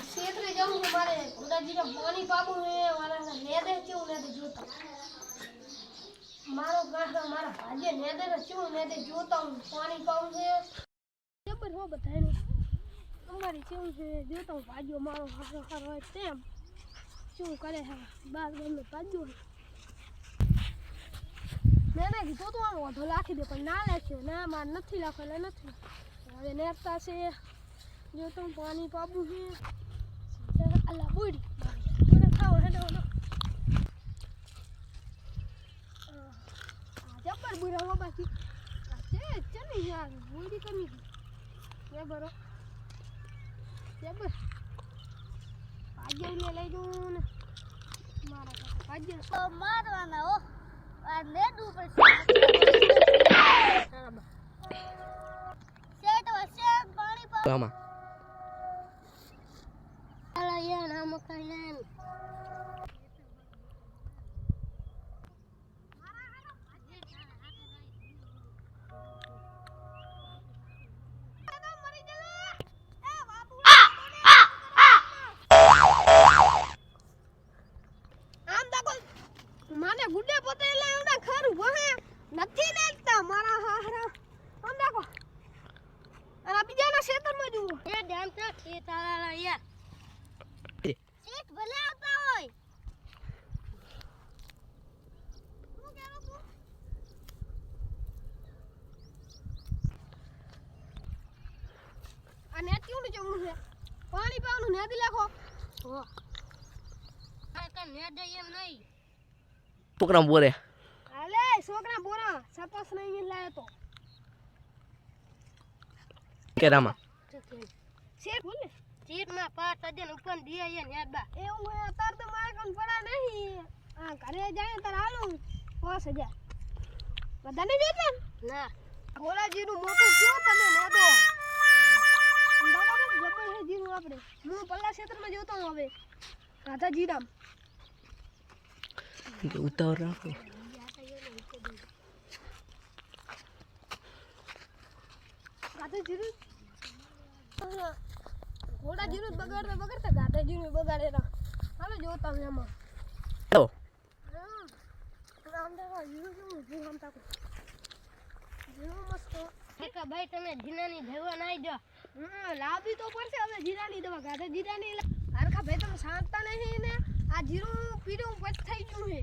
ક્ષેત્રે હોય તેમ શું કરે છે બાર ગમે ભાજ્યો મેં કીધું તું આમ વધુ લાખી દે પણ ના લાખ્યો ના મારે નથી લાખો નથી હવે નેતા છે. જો તો પાણી પાબું છે. અલા બુડી. મને ખાવ હેડો આ જબર બુરા બાકી. છે છે ને યાર બુડી કમી કે બરો. જબર ભાગ્ય ને લઈ જવું ને. મારા ભાગ્ય. તો મારવાના હો. આ વસે પાણી પાવ આમાં ચાલો દાખો માને ગુડે પોતે એટલે એવડા ખરું ભણે નથી નાખતા મારા હારા આમ દાખો અને બીજાના ખેતરમાં જુઓ. એ ડેમ તો ખેતાળા યાર. શેઠ ભલે આવતા હોય. નેટ કેવું ચમડું છે? પાણી પાવાનું નેદી લાખો. હો આ કઈ નેટ એમ નહીં. છોકરા બોરે હાલે છોકરા બોરા સપસ નહીં લાયો તો. કે રામા? ચીટમાં પાસ સજ્જન ઉપર દિયા નેટ બા. એવું હોય અત્યારે તો મારે કામ પડા નહીં. આ ઘરે જાય તાર હાલું. પાંચ હજાર બધાને જોતા ના ના. નું મોટું કયો તમે નેદો જબર છે જીરું આપણે. હું પલ્લા ક્ષેત્રમાં જોતો હું હવે. રાધા જીરામ. કે ઉતાવળ રાખો. રાધા જીરું. ઘોડા જીરું બગાડતા બગાડતા ગાધા જીરું બગાડેલા હાલો જોતા તમે એમાં તો ભાઈ તમે જીનાની ભેગો નાઈ જો હમ, લાવવી તો પડશે હવે જીરાની દવા. ગાધા જીરાની લા- હરખા ભાઈ તમે શાંતતા નહીં ને આ જીરું પીડું પચ થઈ ગયું છે.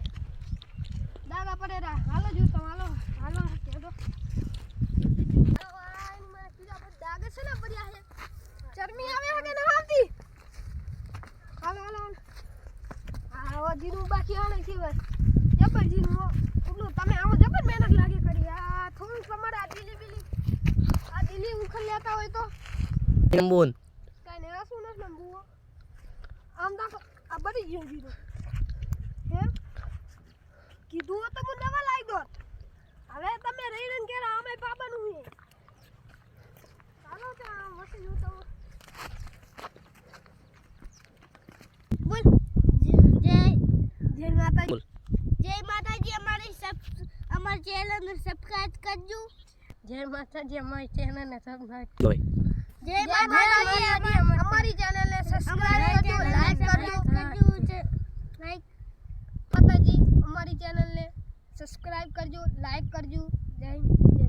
દાગા પડેલા હાલો જોતો હાલો હાલો કેદો દાગે છે ને પડ્યા છે ચરમી આવે છે કે ના આવતી હાલો હાલો હાલો. આ હવે જીરું બાકી આણે છે બસ. જબર જીરું. એટલું તમે આમાં જબર મહેનત લાગી કરી. આ થોડું તમારે આ દિલી બીલી આ દિલી ઉખલ લેતા હોય તો. એમ બોન કઈ ને આ શું નથી નંબુઓ આમ તો આ બધી ગયો જીરો. હે? કીધું તો હું દવા લાવી દોત. હવે તમે રહી રહીને કે આમે પાવાનું છે ચાલો તો આ વસી જોતો ચેનલને સબસ્ક્રાઇબ કરજો. જય માતાજી અમારી ચેનલને સબસ્ક્રાઇબ કરજો જય માતાજી અમારી ચેનલને સબસ્ક્રાઇબ કરજો લાઈક કરજો. લાઈક માતાજી અમારી ચેનલને સબસ્ક્રાઇબ કરજો લાઈક કરજો. જય જય